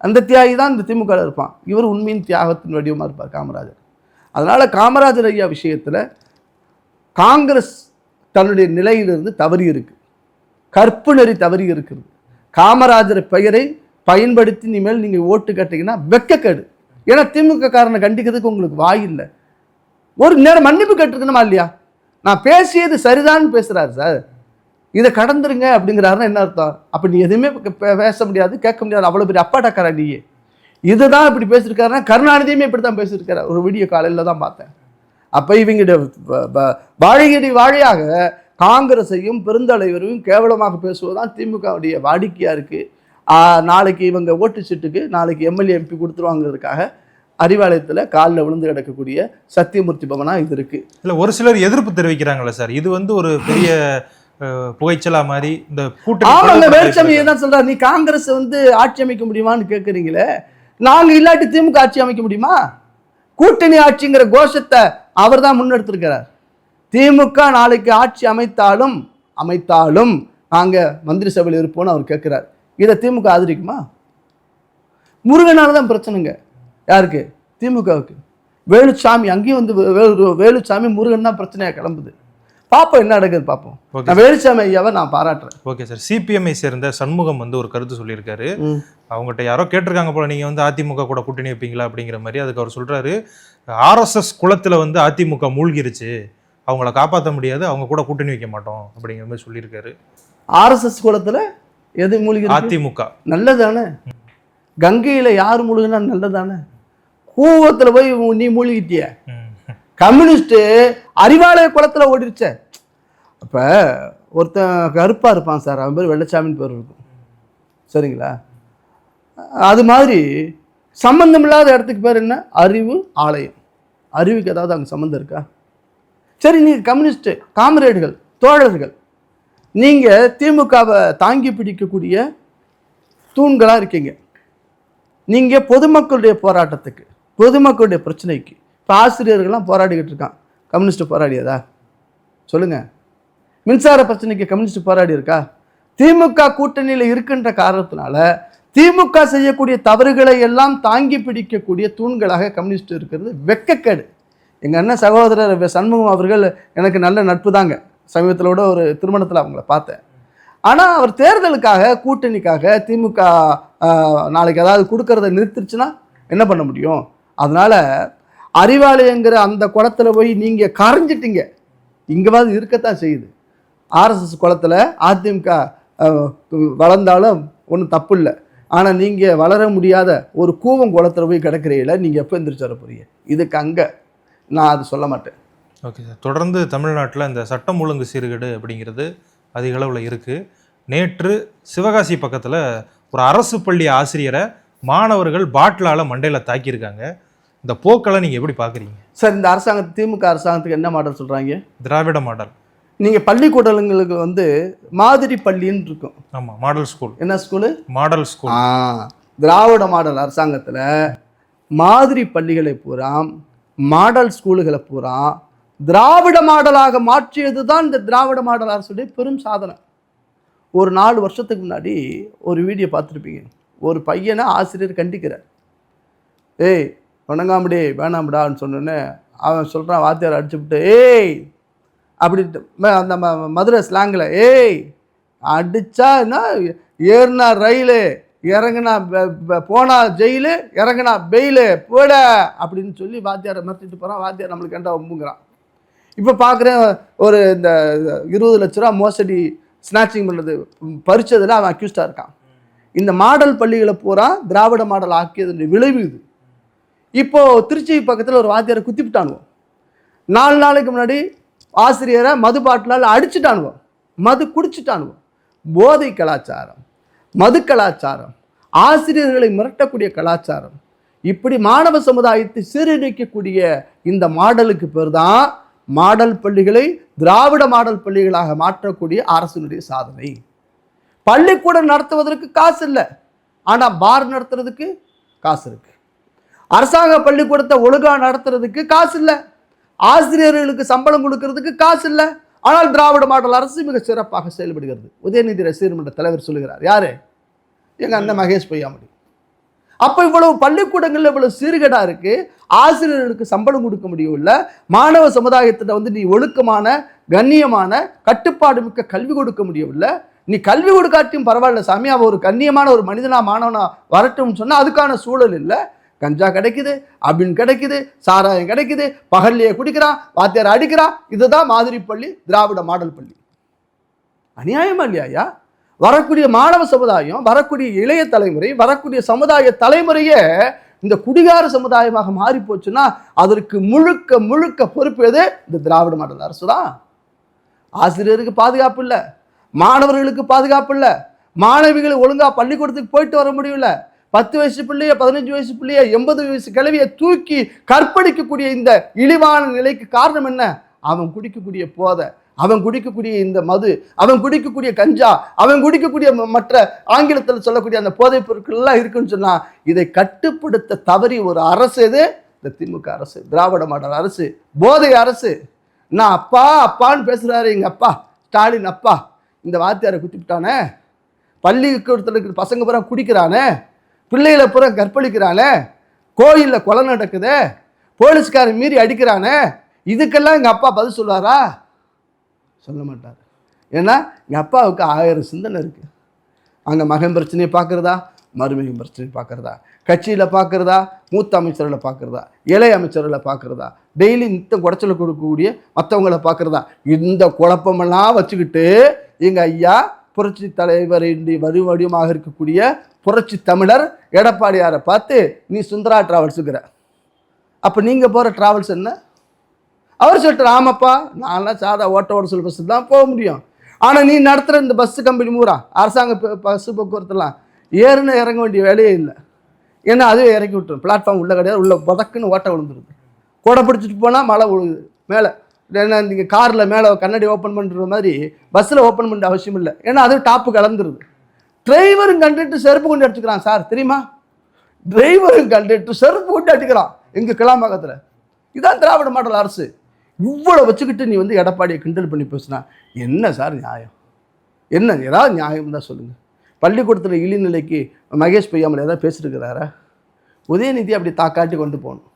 அந்த தியாகி தான் இந்த திமுகவில் இருப்பான். இவர் உண்மையின் தியாகத்தின் வடிவமாக இருப்பார் காமராஜர். அதனால் காமராஜர் ஐயா விஷயத்தில் காங்கிரஸ் தன்னுடைய நிலையிலிருந்து தவறி இருக்கு கற்பு நெறி தவறி இருக்குது காமராஜர் பெயரை பயன்படுத்தி இனிமேல் நீங்கள் ஓட்டு கேட்டீங்கன்னா வெக்கக்கேடு. ஏன்னா திமுக காரனை கண்டிக்கிறதுக்கு உங்களுக்கு வாய் இல்லை. ஒரு நேரம் மன்னிப்பு கேட்டிருக்கணுமா இல்லையா? நான் பேசியது சரிதான்னு பேசுகிறாரு சார். இதை கடந்துருங்க அப்படிங்கிறாருன்னா என்ன அர்த்தம்? அப்போ நீ எதுவுமே பே- பேச முடியாது கேட்க முடியாது. அவ்வளோ பெரிய அப்பாட்டக்காரா நீயே. இதுதான் இப்படி பேசியிருக்காருன்னா கருணாநிதியுமே இப்படி தான் பேசியிருக்காரு. ஒரு வீடியோ காலையில் தான் பார்த்தேன். அப்போ இவங்க வாழையடி வாழையாக காங்கிரஸையும் பெருந்தலைவரையும் கேவலமாக பேசுவதுதான் திமுகவுடைய வாடிக்கையா இருக்கு. ஆஹ் நாளைக்கு இவங்க ஓட்டு சீட்டுக்கு நாளைக்கு எம்எல்ஏ எம்பி கொடுத்துருவாங்கிறதுக்காக அறிவாலயத்தில் காலில் விழுந்து கிடக்கக்கூடிய சத்தியமூர்த்தி பவனா இது இருக்கு. இல்ல ஒரு சிலர் எதிர்ப்பு தெரிவிக்கிறாங்கல்ல சார். இது வந்து ஒரு பெரிய புகைச்சலா மாதிரி இந்த கூட்டணி வேலுச்சாமி என்ன சொல்றாரு. நீ காங்கிரஸ் வந்து ஆட்சி அமைக்க முடியுமான்னு கேட்குறீங்களே நாங்க இல்லாட்டி திமுக ஆட்சி அமைக்க முடியுமா? கூட்டணி ஆட்சிங்கிற கோஷத்தை அவர் தான் முன்னெடுத்திருக்கிறார். திமுக நாளைக்கு ஆட்சி அமைத்தாலும் அமைத்தாலும் நாங்க மந்திரி சபையில் இருப்போம்னு அவர் கேட்கிறார். இதை திமுக ஆதரிக்குமா? முருகனால தான் பிரச்சனைங்க. யாருக்கு? திமுகவுக்கு. வேலுச்சாமி அங்கேயும் வந்து வே- வேலு வேலுச்சாமி முருகன் தான் பிரச்சனையா கிளம்புது. பார்ப்போம் என்ன நடக்குது பார்ப்போம் ஓகே நான் வேலுச்சாமி ஐயாவை நான் பாராட்டுறேன். Okay sir. சிபிஎம்ஐ சேர்ந்த சண்முகம் வந்து ஒரு கருத்து சொல்லியிருக்காரு. அவங்ககிட்ட யாரோ கேட்டிருக்காங்க போல நீங்க வந்து அதிமுக கூட கூட்டணி வைப்பீங்களா அப்படிங்கிற மாதிரி அதுக்கு அவர் சொல்றாரு. ஆர்எஸ்எஸ் குளத்துல வந்து அதிமுக மூழ்கிருச்சு. அவங்கள காப்பாற்ற முடியாது அவங்க கூட கூட்டணி வைக்க மாட்டோம் அப்படிங்கிற மாதிரி சொல்லியிருக்காரு. ஆர்எஸ்எஸ் குளத்துல எது மூலிகை அதிமுக. நல்லதானே? கங்கையில யார் மூழ்கினா நல்லதானே? கூவத்துல போய் நீ மூழ்கிட்டிய. ம். கம்யூனிஸ்ட் அறிவாலய குளத்துல ஓடிருச்சே. அப்ப ஒருத்தன் கருப்பா இருப்பான் சார் அவன் பேர் வெள்ளச்சாமின்னு பேர் இருக்கும். சரிங்களா? அது மாதிரி சம்மந்தம் இல்லாத இடத்துக்கு பேர் என்ன? அறிவு ஆலயம். அறிவுக்கு ஏதாவது அங்கே சம்மந்தம் இருக்கா? சரி நீங்கள் கம்யூனிஸ்ட் காம்ரேடுகள் தோழர்கள் நீங்கள் திமுகவை தாங்கி பிடிக்கக்கூடிய தூண்களாக இருக்கீங்க. நீங்கள் பொதுமக்களுடைய போராட்டத்துக்கு பொதுமக்களுடைய பிரச்சனைக்கு இப்போ ஆசிரியர்கள்லாம் போராடிக்கிட்டு இருக்கான். கம்யூனிஸ்ட் போராடியதா? சொல்லுங்கள் மின்சார பிரச்சனைக்கு கம்யூனிஸ்ட் போராடி இருக்கா? திமுக கூட்டணியில் இருக்கின்ற காரணத்தினால திமுக செய்யக்கூடிய தவறுகளை எல்லாம் தாங்கி பிடிக்கக்கூடிய தூண்களாக கம்யூனிஸ்ட் இருக்கிறது. வெக்கக்கேடு. எங்கள் அண்ணன் சகோதரர் சண்முகம் அவர்கள் எனக்கு நல்ல நட்பு தாங்க. சமீபத்தில் கூட ஒரு திருமணத்தில் அவங்கள பார்த்தேன். ஆனால் அவர் தேர்தலுக்காக கூட்டணிக்காக திமுக நாளைக்கு ஏதாவது கொடுக்கறத நிறுத்திருச்சுன்னா என்ன பண்ண முடியும்? அதனால் அறிவாலயங்கிற அந்த குளத்தில் போய் நீங்கள் கரைஞ்சிட்டீங்க. இங்கேவாது இருக்கத்தான் செய்யுது. ஆர்எஸ்எஸ் குளத்தில் அதிமுக வளர்ந்தாலும் ஒன்றும் தப்பு இல்லை. ஆனால் நீங்கள் வளர முடியாத ஒரு கூவம் குளத்துல போய் கிடக்கிறீங்கள நீங்கள் எப்போ எந்திரிச்சு வர போறீங்க? இதுக்கு அங்கே. நான் அது சொல்ல மாட்டேன். Okay sir. தொடர்ந்து தமிழ்நாட்டில் இந்த சட்டம் ஒழுங்கு சீர்கேடு அப்படிங்கிறது அதிக அளவில் இருக்குது நேற்று சிவகாசி பக்கத்தில் ஒரு அரசு பள்ளி ஆசிரியரை மாணவர்கள் பாட்டிலால் மண்டையில் தாக்கியிருக்காங்க. இந்த போக்களை நீங்கள் எப்படி பார்க்குறீங்க சார் இந்த அரசாங்கத்து திமுக அரசாங்கத்துக்கு என்ன மாடல் சொல்கிறாங்க திராவிட மாடல். நீங்கள் பள்ளிக்கூடங்களுக்கு வந்து மாதிரி பள்ளின்னு இருக்கும் ஆமாம் மாடல் ஸ்கூல் என்ன ஸ்கூலு மாடல் ஸ்கூல் ஆ திராவிட மாடல் அரசாங்கத்தில் மாதிரி பள்ளிகளை பூரா மாடல் ஸ்கூலுகளை பூரா திராவிட மாடலாக மாற்றியது தான் இந்த திராவிட மாடல் அரசுடைய பெரும் சாதனை. ஒரு நாலு வருஷத்துக்கு முன்னாடி ஒரு வீடியோ பார்த்துருப்பீங்க. ஒரு பையனை ஆசிரியர் கண்டிக்கிறார். ஏய் வணங்காமடி வேணாம்டான்னு சொன்னோன்னே அவன் சொல்கிறான் வாத்தியார் அடிச்சுவிட்டு ஏய் அப்படின்ட்டு. ம- அந்த மதுரை ஸ்லாங்கில் ஏய் அடித்தா என்ன? ஏறினா ரயிலு இறங்குனா போனா ஜெயிலு இறங்குனா பெயிலு போட! அப்படின்னு சொல்லி வாத்தியாரை மறுத்துட்டு போகிறான் வாத்தியார் நம்மளுக்கு ஏண்டா ஒம்புங்கிறான் இப்போ பார்க்குறேன் ஒரு இந்த இருபது லட்ச ரூபா மோசடி ஸ்நாச்சிங் பண்ணுறது பறிச்சதில் அவன் அக்யூஸ்டாக இருக்கான். இந்த மாடல் பள்ளிகளை பூரா திராவிட மாடல் ஆக்கியதுடைய விளைவு இது. இப்போது திருச்சி பக்கத்தில் ஒரு வாத்தியாரை குத்திவிட்டானுவோம் நாலு நாளைக்கு முன்னாடி ஆசிரியரை மது பாட்டிலால் அடிச்சுட்டானுவோம் மது குடிச்சிட்டானுவோம் போதை கலாச்சாரம் மது கலாச்சாரம் ஆசிரியர்களை மிரட்டக்கூடிய கலாச்சாரம் இப்படி மாணவ சமுதாயத்தை சீரழிக்கக்கூடிய இந்த மாடலுக்கு பேர் தான் மாடல் பள்ளிகளை திராவிட மாடல் பள்ளிகளாக மாற்றக்கூடிய அரசினுடைய சாதனை. பள்ளிக்கூடம் நடத்துவதற்கு காசு இல்லை. ஆனால் பார் நடத்துறதுக்கு காசு இருக்கு. அரசாங்க பள்ளிக்கூடத்தை ஒழுங்காக நடத்துறதுக்கு காசு இல்லை. ஆசிரியர்களுக்கு சம்பளம் கொடுக்கறதுக்கு காசு இல்லை. ஆனால் திராவிட மாடல் அரசு மிக சிறப்பாக செயல்படுகிறது. உதயநிதி ரசிகர் மன்ற தலைவர் சொல்லுகிறார் யாரு? எங்க அண்ணன் மகேஷ் பொய்யாமொழி. அப்போ இவ்வளவு பள்ளிக்கூடங்கள்ல இவ்வளவு சீர்கேடா இருக்கு. ஆசிரியர்களுக்கு சம்பளம் கொடுக்க முடியவில்ல மாணவ சமுதாயத்திட்ட வந்து நீ ஒழுக்கமான கண்ணியமான கட்டுப்பாடு மிக்க கல்வி கொடுக்க முடியவில்லை நீ கல்வி கொடுக்காட்டியும் பரவாயில்ல சாமி. அவன் ஒரு கண்ணியமான ஒரு மனிதனா மாணவனா வரட்டும்னு சொன்னா அதுக்கான சூழல் இல்லை. கஞ்சா கிடைக்குது அபின் கிடைக்குது சாராயம் கிடைக்குது பகல்லையே குடிக்கிறான் வாத்தியார் அடிக்கிறான் இதுதான் மாதிரி பள்ளி திராவிட மாடல் பள்ளி. அநியாயமா இல்லையா வரக்கூடிய மாணவ சமுதாயம் வரக்கூடிய இளைய தலைமுறை வரக்கூடிய சமுதாய தலைமுறையே இந்த குடிகார சமுதாயமாக மாறி போச்சுன்னா அதற்கு முழுக்க முழுக்க பொறுப்பு எது? இந்த திராவிட மாடல் அரசு தான் ஆசிரியருக்கு பாதுகாப்பு இல்லை மாணவர்களுக்கு பாதுகாப்பு இல்லை மாணவிகள் ஒழுங்காக பள்ளிக்கூடத்துக்கு போயிட்டு வர முடியல பத்து வயசு பிள்ளைய பதினஞ்சு வயசு பிள்ளைய எண்பது வயசு கிழவியை தூக்கி கற்பழிக்கக்கூடிய இந்த இழிவான நிலைக்கு காரணம் என்ன? அவன் குடிக்கக்கூடிய போதை அவன் குடிக்கக்கூடிய இந்த மது அவன் குடிக்கக்கூடிய கஞ்சா அவன் குடிக்கக்கூடிய ம- மற்ற ஆங்கிலத்தில் சொல்லக்கூடிய அந்த போதைப் பொருட்கள்லாம் இருக்குன்னு சொன்னால் இதை கட்டுப்படுத்த தவறி ஒரு அரசு எது? இந்த திமுக அரசு திராவிட மாடல் அரசு போதை அரசு. நான் அப்பா அப்பான்னு பேசுகிறாரு எங்கள் அப்பா ஸ்டாலின் அப்பா. இந்த வாத்தியாரை குத்திவிட்டானே? பள்ளிக்கூடத்தில் இருக்கிற பசங்க பூரா குடிக்கிறானே? பிள்ளைகளை பூரா கற்பழிக்கிறானே கோயிலில் கொலை நடக்குதே? போலீஸ்காரன் மீறி அடிக்கிறானே? இதுக்கெல்லாம் எங்கள் அப்பா பதில் சொல்வாரா? சொல்ல மாட்டார். ஏன்னா எங்கள் அப்பாவுக்கு ஆயிரம் சிந்தனை இருக்குது அங்கே மகன் பிரச்சனையை பார்க்குறதா? மருமகன் பிரச்சனையை பார்க்குறதா? கட்சியில் பார்க்குறதா? மூத்த அமைச்சர்களை பார்க்குறதா? இளைய அமைச்சர்களை பார்க்குறதா? டெய்லி நித்தம் குடைச்சல கொடுக்கக்கூடிய மற்றவங்கள பார்க்குறதா? இந்த குழப்பமெல்லாம் வச்சுக்கிட்டு எங்கள் ஐயா புரட்சி தலைவரின் வடிவமாக இருக்கக்கூடிய புரட்சி தமிழர் எடப்பாடியாரை பார்த்து நீ சுந்தரா டிராவல்ஸுங்கிற அப்போ நீங்கள் போகிற ட்ராவல்ஸ் என்ன? அவர் சொல்லிட்டு ஆமாப்பா நான்லாம் சாதா ஓட்ட ஓட சொல்லி பஸ்ஸில் தான் போக முடியும். ஆனால் நீ நடத்துகிற இந்த பஸ்ஸு கம்பெனி மூரா அரசாங்க பஸ்ஸு போக்குவரத்துலாம் ஏறுன்னு இறங்க வேண்டிய வேலையே இல்லை. ஏன்னா அதுவே இறக்கி விட்டுரும். பிளாட்ஃபார்ம் உள்ளே கிடையாது உள்ளே புதக்குன்னு ஓட்ட விழுந்துருது. கூட பிடிச்சிட்டு போனால் மழை விழுகுது. மேலே ஏன்னா நீங்கள் காரில் மேலே கண்ணாடி ஓப்பன் பண்ணுற மாதிரி பஸ்ஸில் ஓப்பன் பண்ண அவசியம் இல்லை. ஏன்னா அது டாப்பு கலந்துருது டிரைவரும் கண்டுட்டு செருப்பு கொண்டு அடிச்சுக்கிறான் சார் தெரியுமா? டிரைவரும் கண்டுட்டு செருப்பு கொண்டு அடிக்கிறான் எங்கள் கிளாம்பாக்கத்தில். இதான் திராவிட மாடல் அரசு. இவ்வளோ வச்சுக்கிட்டு நீ வந்து எடப்பாடியை கிண்டல் பண்ணி பேசுனா என்ன சார் நியாயம்? என்ன ஏதாவது நியாயம் தான் சொல்லுங்கள் பள்ளிக்கூடத்தில் இழிநிலைக்கு மகேஷ் பொய்யாமல் ஏதாவது பேசிட்டுருக்கிறாரா உதயநிதி அப்படி தாக்காட்டி கொண்டு போகணும்.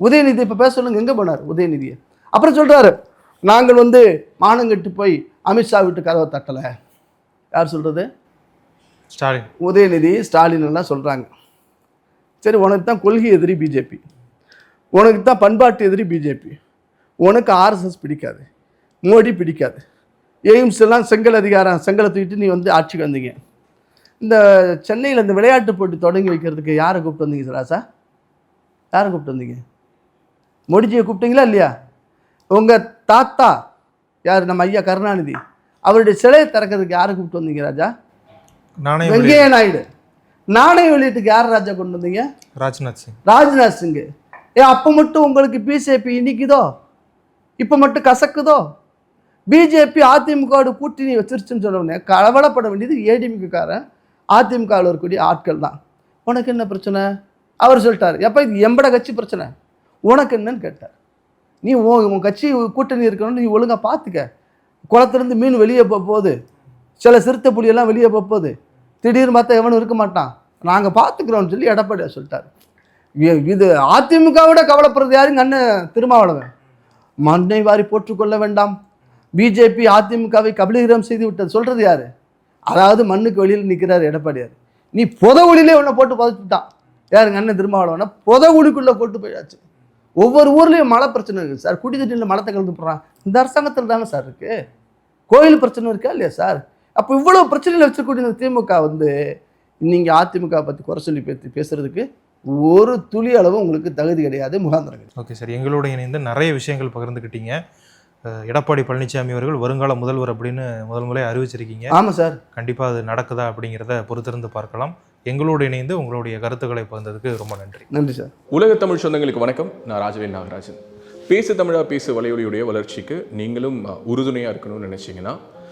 உதயநிதி இப்போ பேச சொல்லுங்க எங்கே போனார் உதயநிதியை? அப்புறம் சொல்கிறாரு நாங்கள் வந்து மானங்கட்டு போய் அமித்ஷா வீட்டு கதவை தட்டலை. யார் சொல்கிறது ஸ்டாலின். உதயநிதி ஸ்டாலின் எல்லாம் சொல்கிறாங்க சரி உனக்கு தான் கொள்கை எதிரி பிஜேபி. உனக்கு தான் பண்பாட்டு எதிரி பிஜேபி. உனக்கு ஆர்எஸ்எஸ் பிடிக்காது. மோடி பிடிக்காது. எய்ம்ஸ் எல்லாம் செங்கல் அதிகாரம் செங்கலை தூக்கிட்டு நீ வந்து ஆட்சிக்கு வந்தீங்க. இந்த சென்னையில் இந்த விளையாட்டு போட்டி தொடங்கி வைக்கிறதுக்கு யாரை கூப்பிட்டு வந்தீங்க சராசா யாரை கூப்பிட்டு வந்தீங்க? மோடிஜியை கூப்பிட்டீங்களா இல்லையா? உங்கள் தாத்தா யார்? நம்ம ஐயா கருணாநிதி. அவருடைய சிலையை திறக்கிறதுக்கு யாரை கூப்பிட்டு வந்தீங்க ராஜா? நாணயம் வெளி- வெங்கைய நாயுடு. நாணய வெளியீட்டுக்கு யார் ராஜா கொண்டு வந்தீங்க? ராஜ்நாத் சிங். ராஜ்நாத் சிங். ஏ அப்போ மட்டும் உங்களுக்கு பிஜேபி இனிக்குதோ? இப்போ மட்டும் கசக்குதோ? பிஜேபி அதிமுகவோட கூட்டணி வச்சிருச்சுன்னு சொன்ன உடனே கவலைப்பட வேண்டியது ஏடிஎம்காரன் அதிமுகவில் இருக்கக்கூடிய ஆட்கள் தான். உனக்கு என்ன பிரச்சனை? அவர் சொல்லிட்டார். எப்போ? இது எம்பட கட்சி பிரச்சனை. உனக்கு என்னன்னு கேட்டார். நீ உன் உன் கட்சி கூட்டணி இருக்கணும்னு நீ ஒழுங்காக பார்த்துக்க குளத்துலேருந்து மீன் வெளியே போக போகுது. சில சிறுத்தை புலியெல்லாம் வெளியே போக போகுது. திடீர்னு பார்த்தா எவனும் இருக்க மாட்டான். நாங்கள் பார்த்துக்குறோம்னு சொல்லி எடப்பாடியார் சொல்லிட்டார். இது அதிமுகவோட கவலைப்படுறது யாருங்க அண்ணன் திருமாவளவன். மண்ணை வாரி போற்றுக்கொள்ள வேண்டாம். பிஜேபி அதிமுகவை கபலீகரம் செய்து விட்டது. சொல்கிறது யார்? அதாவது மண்ணுக்கு வெளியில் நிற்கிறார் எடப்பாடியார். நீ புதவுளிலே உன்னை போட்டு புதைச்சிட்டான். யாருங்க அண்ணன் திருமாவளவனை? புதவுளிக்குள்ளே போட்டு போயாச்சு. ஒவ்வொரு ஊர்லேயும் மழை பிரச்சனை இருக்குது சார். குடி தண்ணியில் மலத்தை கலந்து போடுறான். இந்த அரசாங்கத்தில் தானே சார் இருக்குது கோயில் பிரச்சனை இருக்கா இல்லையா சார்? அப்போ இவ்வளோ பிரச்சனையில் வச்சிருக்கக்கூடிய இந்த திமுக வந்து நீங்கள் அதிமுக பற்றி குறை சொல்லி பேசி பேசுறதுக்கு ஒரு துளி அளவு உங்களுக்கு தகுதி கிடையாது முகாந்திரம் கிடையாது ஓகே சார். எங்களோட இணைந்து நிறைய விஷயங்கள் பகிர்ந்துக்கிட்டீங்க எடப்பாடி பழனிசாமி அவர்கள் வருங்கால முதல்வர் அப்படின்னு முதல் முறை அறிவிச்சிருக்கீங்க. ஆமாம் சார். கண்டிப்பாக அது நடக்குதா அப்படிங்கிறத பொறுத்திருந்து பார்க்கலாம். எங்களோடு இணைந்து உங்களுடைய கருத்துக்களை பகிர்ந்ததுக்கு ரொம்ப நன்றி. நன்றி சார். உலக தமிழ் சொந்தங்களுக்கு வணக்கம். நான் ராஜவேல் நாகராஜன். பேசு தமிழா பேசு வலையொலியுடைய வளர்ச்சிக்கு நீங்களும் உறுதுணையாக இருக்கணும்னு நினச்சிங்கன்னா